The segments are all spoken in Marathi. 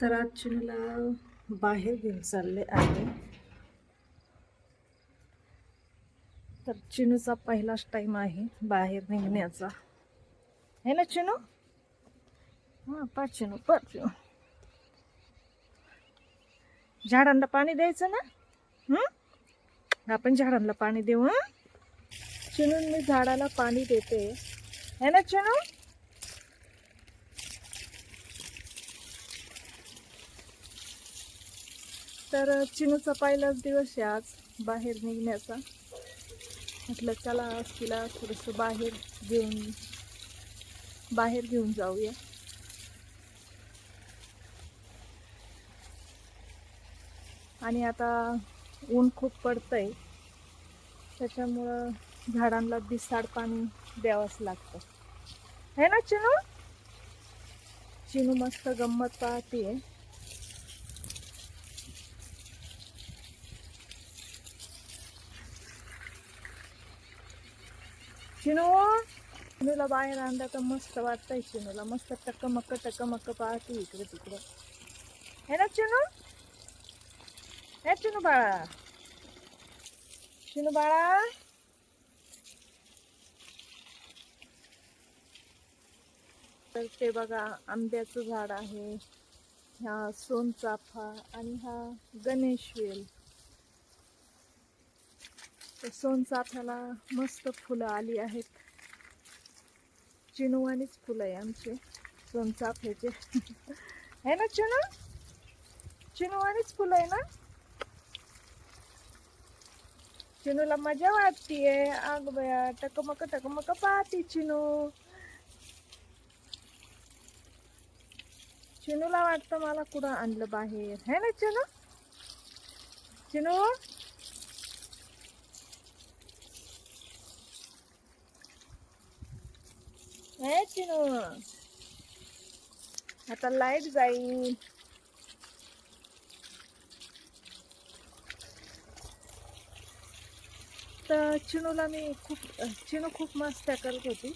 तर आज बाहेर घेऊन चालले आहे. तर चिनूचा पहिलाच टाईम आहे बाहेर निघण्याचा. है ना चिनू? हां पा चिनू पा चिनू. झाडांना पाणी द्यायचं ना? आपण झाडांना पाणी देऊ चिनून मी झाडाला पाणी देते. है ना चिनू? तर चिनूचा पहिलाच दिवस आहे आज बाहेर निघण्याचा. म्हटलं चला आज तिला थोडंसं बाहेर घेऊन बाहेर घेऊन जाऊया. आणि आता ऊन खूप पडतं आहे त्याच्यामुळं झाडांना दिसाड पाणी द्यावंच लागतं. है ना चिनू? चिनू मस्त गंमत पाहतीये. चिनो? चिनूला बाहेर आणला तर मस्त वाटतंय चिनूला. मस्त टकमक टकमक पाहते इकडे तिकडे. है ना चिनू? हे चिनू बाळा? चिनू बाळा? तर ते बघा आंब्याचं झाड आहे ह्या सोनचाफा आणि हा गणेश वेल. तर सोनचाफ्याला मस्त फुलं आली आहेत. चिनूवानीच फुलं आहे आमचे. सोनचाफ्याचे आहे ना चिनू? चिनूवानीच फुलं आहे ना? चिनूला मजा वाटतीये. आग बया टकमक टकमक पाहती चिनू. चिनूला वाटतं मला कुठं आणलं बाहेर. है ना चिनू? चिनू? हे चिनू. आता लाइट जाईल. तर चिनूला मी खूप चिनू खूप मस्त करत. होती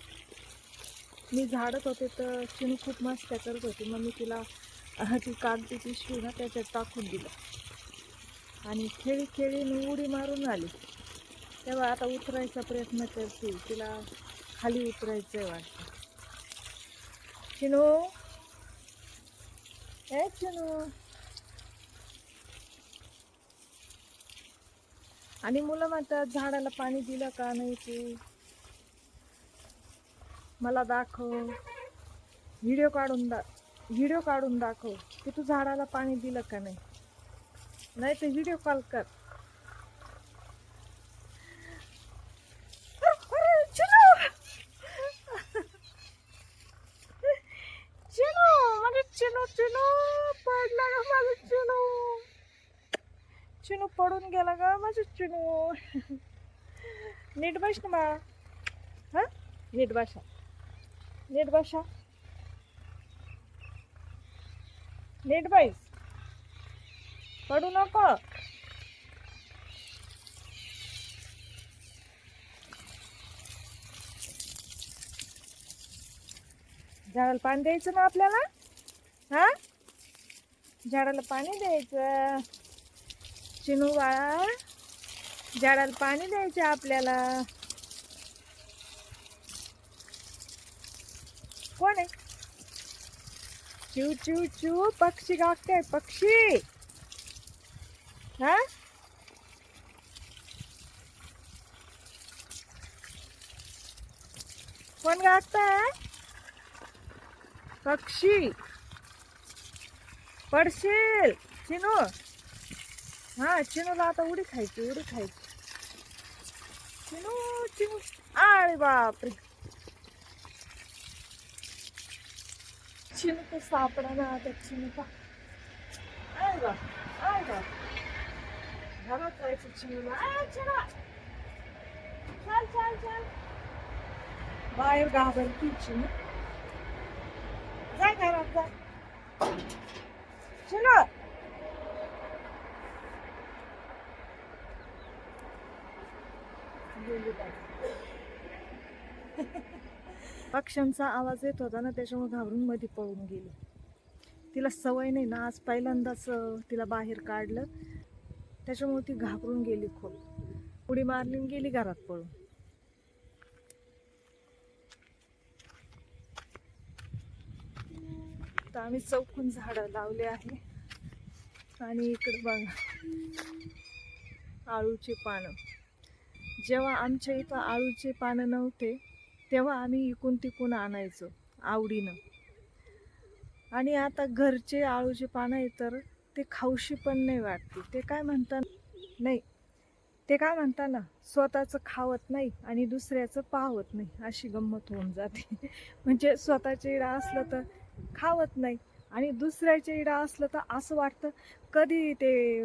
मी झाडत होते तर चिनू खूप मस्त्या करत. होती मग मी तिला ती कागदी पिशवी ना त्याच्यात टाकून दिलं. आणि खेळी खेळी मी उडी मारून आली. तेव्हा आता उतरायचा प्रयत्न करते. तिला खाली उतरायचं आहे वाटतं. चिनू ए चिनू आणि मुलं म्हणतात झाडाला पाणी दिलं का नाही ते? मला दाखव. व्हिडिओ काढून दा व्हिडिओ काढून दाखव की तू झाडाला पाणी दिलं का नाही? नाही तर व्हिडिओ कॉल कर चिनू चिनू माझं चिनू चिनू पडला ग माझं चिनू चिनू पडून गेला ग माझं चिनू. नीट बस ना बा हा? नीट बसा. नीट बसा. नीट बैस. पडू नको. झाडाला पाणी द्यायचं ना आपल्याला? हा? झाडाला पाणी द्यायचं. चिनू बाळा झाडाला पाणी द्यायचं आपल्याला. कोण आहे? चिव चिव चिव पक्षी गागताय पक्षी. हा? कोण गागताय? पक्षी. पडशील चिनू. हा चिनूला आता उडी खायची उडी खायची. चिनू चिनू. अरे बापरे. चिनू तर सापडा ना आता चिनू का अरे बा आय बा घरात जायचं चिनूला. आ, चिनू चल चल चल. बाहेर घाबरती चिनू जा घरात जा चिनू पक्ष्यांचा आवाज येत होता ना त्याच्यामुळे घाबरून मध्ये पळून गेली. तिला सवय नाही ना आज पहिल्यांदाच तिला बाहेर काढलं. त्याच्यामुळे ती घाबरून गेली खूप. उडी मारली गेली घरात पळून. तर आम्ही चौकून झाडं लावले आहे. आणि इकडे बघा आळूची पानं. जेव्हा आमच्या इथं आळूचे पानं नव्हते तेव्हा आम्ही इकून तिकून आणायचो आवडीनं. आणि आता घरचे आळूचे पानं आहे तर ते खाऊशी पण नाही वाटते. ते काय म्हणतात? नाही. ते काय म्हणता ना स्वतःचं खावत नाही आणि दुसऱ्याचं पाहत नाही अशी गंमत होऊन जाते. म्हणजे स्वतःचे इडा असलं तर खावत नाही आणि दुसऱ्याच्या इडा असलं तर असं वाटतं कधी ते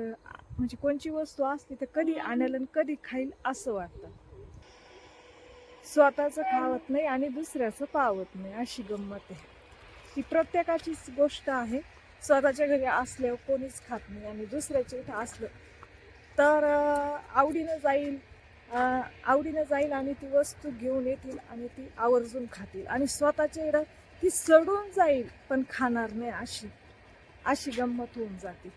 म्हणजे कोणची वस्तू असली तर कधी आणेल आणि कधी खाईल असं वाटतं. स्वतःचं खावत नाही आणि दुसऱ्याचं पावत नाही अशी गंमत आहे. ही प्रत्येकाचीच गोष्ट आहे. स्वतःच्या घरी असल्यावर कोणीच खात नाही आणि दुसऱ्याच्या इथं असलं तर आवडीनं जाईल आवडीनं जाईल आणि ती वस्तू घेऊन येतील आणि ती आवर्जून खातील. आणि स्वतःच्या इडं ती सडून जाईल पण खाणार नाही अशी अशी गंमत होऊन जाते.